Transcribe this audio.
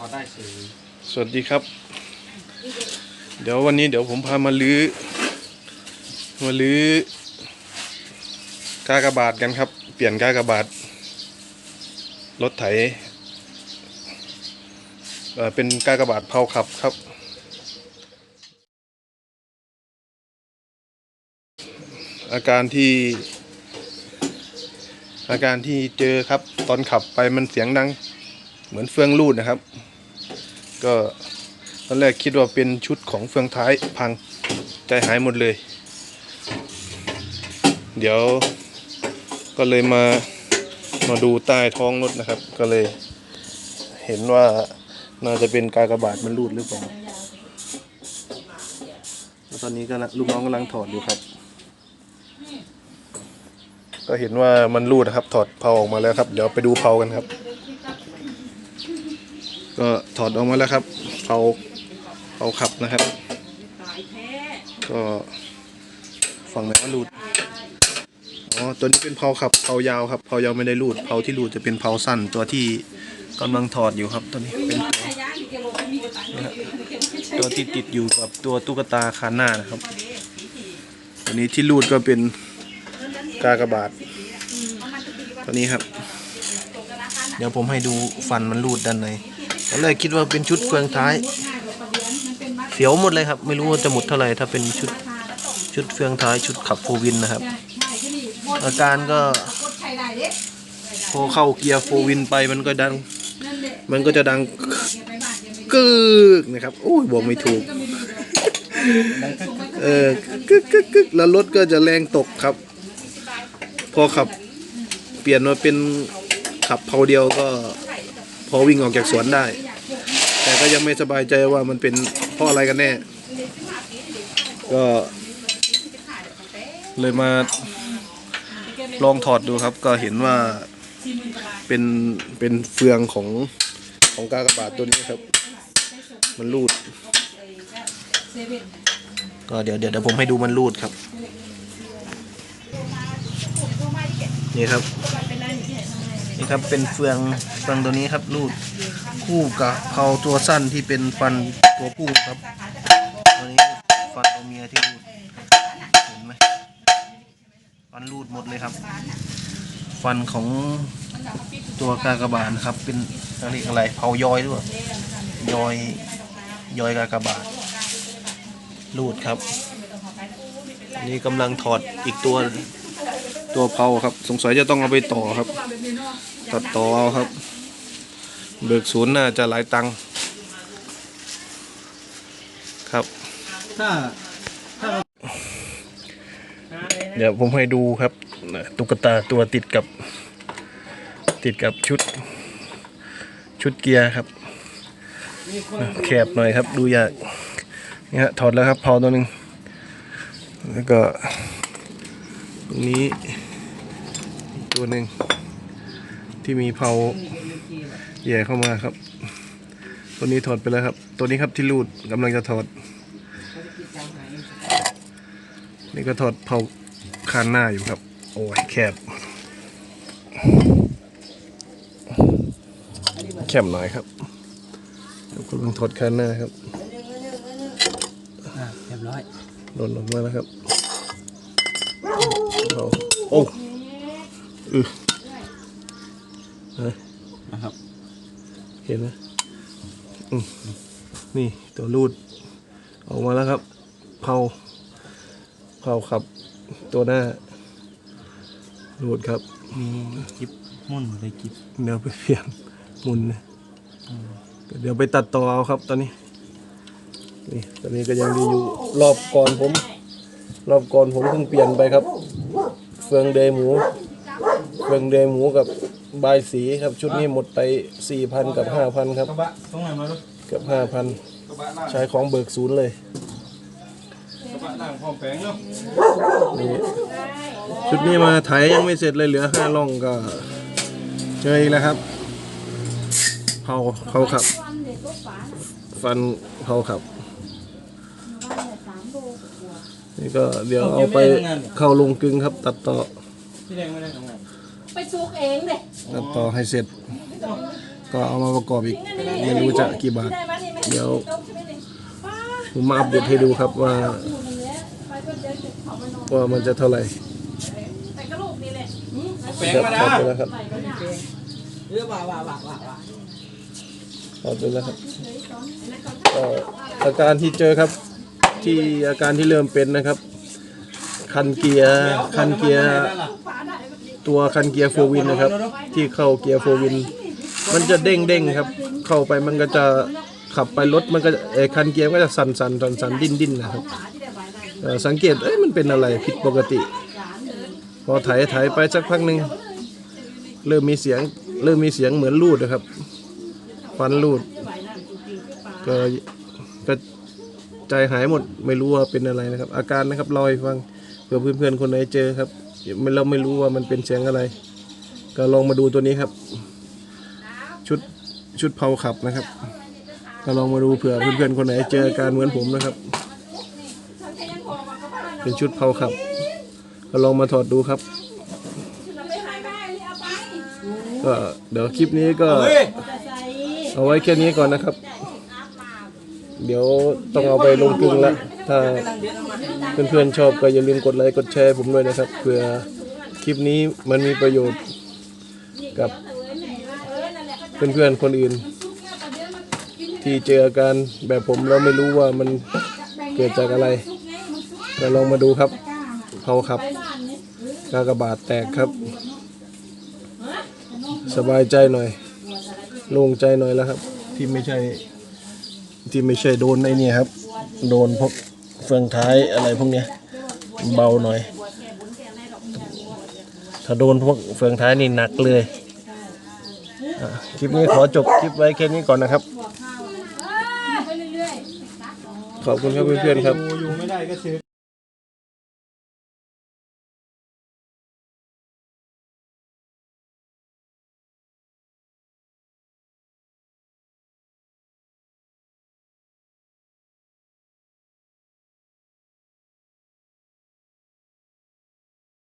พอได้เฉยสวัสดีครับ เดี๋ยววันนี้เดี๋ยวผมพามาลื้อมาลื้อกากบาทกันครับ เปลี่ยนกากบาทรถไถเอ่อเป็นกากบาทเผาขับครับ อาการที่ อาการที่เจอครับ ตอนขับไปมันเสียงดัง เหมือนเฟืองรูดนะครับ ก็ตอนแรกคิดว่าเป็นชุดของเฟืองท้ายพังใจหายหมดเลย เดี๋ยวก็เลยมามาดูใต้ท้องรถนะครับ ก็เลยเห็นว่าน่าจะเป็นกากบาทมันรูดหรือเปล่าแล้วตอนนี้ก็ลูกน้องกำลังถอดอยู่ครับ ก็เห็นว่ามันรูดนะครับ ถอดเพาออกมาแล้วครับ เดี๋ยวไปดูเพากันครับ ก็ถอดออกมาแล้วครับเผาเผาขับนะครับ ก็ฝั่งไหนว่ารูดอ๋อตัวนี้เป็นเผาขับเผายาวครับเผายาวไม่ได้รูดเผาที่รูดจะเป็นเผาสั้นตัวที่กำลังถอดอยู่ครับตัวนี้เป็นตัวตวที่ติดอยู่กับตัวตุ๊กตาคานหน้านะครับตัวนี้ที่รูดก็เป็นกากระบาทตัวนี้ครับ เดี๋ยวผมให้ดูฟันมันรูดด้านใน ตอนแรกคิดว่าเป็นชุดเฟืองท้าย เสียวหมดเลยครับ ไม่รู้ว่าจะหมดเท่าไหร่ถ้าเป็นชุดชุดเฟืองท้ายชุดขับโฟวินนะครับ อาการก็พอเข้าเกียร์โฟวินไปมันก็ดัง มันก็จะดังกึกนะครับโอ้ยบอกไม่ถูกเออกึกกึกกึกแล้วรถก็จะแรงตกครับ พอขับเปลี่ยนมาเป็นขับเพาเดียวก็ พอวิ่งออกจากสวนได้ แต่ก็ยังไม่สบายใจว่ามันเป็นเพราะอะไรกันแน่ ก็เลยมาลองถอดดูครับ ก็เห็นว่าเป็นเป็นเฟืองของของกากบาทตัวนี้ครับ มันรูด ก็เดี๋ยวเดี๋ยวเดี๋ยวผมให้ดูมันรูดครับ นี่ครับ นี่ครับเป็นเฟือง ฟืองตัวนี้ครับรูดคู่กับเพาตัวสั้นที่เป็นฟันตัวผู้ครับ ตัวนี้ฟันตัวเมียที่รูดเห็นไหมฟันรูดหมดเลยครับ ฟันของตัวกากบาทครับ เป็นเรียกอะไรเผายอยด้วยยอยยอยกากบาทรูดครับอันนี้กำลังถอดอีกตัวตัวเพาครับ สงสัยจะต้องเอาไปต่อครับ ตัดต่อเอาครับ เบิกศูนย์น่าจะหลายตังค์ครับถ้าเดี๋ยวผมให้ดูครับตุ๊กตาตัวติดกับ ติดกับชุด ชุดเกียร์ครับแคบหน่อยครับ ดูยากนี่ฮะถอดแล้วครับพาตัวหนึ่งแล้วก็ ตรงนี้ตัวหนึ่ง ที่มีเพาแย่เข้ามาครับ ตัวนี้ถอดไปแล้วครับ ตัวนี้ครับที่รูดกำลังจะถอด นี่ก็ถอดเพาคานหน้าอยู่ครับ โอ้ยแคบแคบหน่อยครับแล้วกำลังถอดคานหน้าครับอะเรียบร้อยหล่นลงมาแล้วครับเอาโอ้อือเฮ้ย นะครับ เห็นไหมอืมนี่ตัวรูด ออกมาแล้วครับ เผาเผาขับตัวหน้ารูดครับมีกิบมุ่นเลยกิบเดี๋ยวไปเปลี่ยนหมุนนะเดี๋ยวไปตัดต่อเอาครับตอนนี้นี่ตอนนี้ก็ยังดีอยู่รอบก่อนผม รอบก่อนผมเพิ่งเปลี่ยนไปครับ เฟืองเดยหมู เฟืองเดยหมูกับ บายสีครับชุดนี้หมดไปสี่พันกับห้าพันครับ กระบะตรงไหนมาลูกเกือบห้าพันกระบะล่างใช้ของเบิกศูนย์เลย กระบะล่างพร้อมแปลงเนาะนี่ชุดนี้มาไถยังไม่เสร็จเลยเหลือห้าล่องก็เจออีกแล้วครับเผาเขาขับฟันเขาขับนี่ก็เดี๋ยวเอาไปเข้าลงกึงครับ ตัดต่อพี่แดงไม่ได้ทำงาน ไปซุกเองเลยตัดต่อให้เสร็จ ก็เอามาประกอบอีกไม่รู้จะกี่บาท เดี๋ยวผมมาอัปเดตให้ดูครับว่า ว่ามันจะเท่าไหร่แต่กระลูกนี่แหละแปลงครับมาถอดนะไปแล้วครับเออว่าว่าว่าว่าว่าถอดไปแล้วครับก็อาการที่เจอครับ ที่อาการที่เริ่มเป็นนะครับ คันเกียร์คันเกียร์ ตัวคันเกียร์โฟวินนะครับ ที่เข้าเกียร์โฟวิน มันจะเด้งเด้งครับ เข้าไปมันก็จะขับไปรถมันก็เออคันเกียร์ก็จะสั่นสั่นสั่นสั่นดิ้นดิ้นนะครับสังเกตเอ้ยมันเป็นอะไรผิดปกติ พอถ่ายถ่ายไปสักพักหนึ่งเริ่มมีเสียงเริ่มมีเสียงเหมือนรูดนะครับฟันรูดก็ก็ใจหายหมดไม่รู้ว่าเป็นอะไรนะครับ อาการนะครับล่าให้ฟังเผื่อเพื่อนๆคนไหนเจอครับ เราไม่รู้ว่ามันเป็นเสียงอะไร ก็ลองมาดูตัวนี้ครับ ชุดชุดเผาขับนะครับ ก็ลองมาดูเผื่อเพื่อนๆคนไหนเจอการเหมือนผมนะครับ เป็นชุดเผาขับ ก็ลองมาถอดดูครับก็เดี๋ยวคลิปนี้ก็เอาไว้แค่นี้ก่อนนะครับ เดี๋ยวต้องเอาไปลงกึงละถ้าเพื่อนๆชอบก็อย่าลืมกดไลค์กดแชร์ผมด้วยนะครับเผื่อคลิปนี้มันมีประโยชน์กับเพื่อนๆคนอื่น ที่เจออาการแบบผมแล้วไม่รู้ว่ามันเกิดจากอะไรก็ลองมาดูครับเขาครับกากบาดแตกครับ สบายใจหน่อยโล่งใจหน่อยแล้วครับ ที่ไม่ใช่ ที่ไม่ใช่โดนไอ้นี่ครับ โดนพวกเฟืองท้ายอะไรพวกเนี้ยเบาหน่อย ถ้าโดนพวกเฟืองท้ายนี่หนักเลยคลิปนี้ขอจบคลิปไว้แค่นี้ก่อนนะครับ ขอบคุณครับเพื่อนๆครับ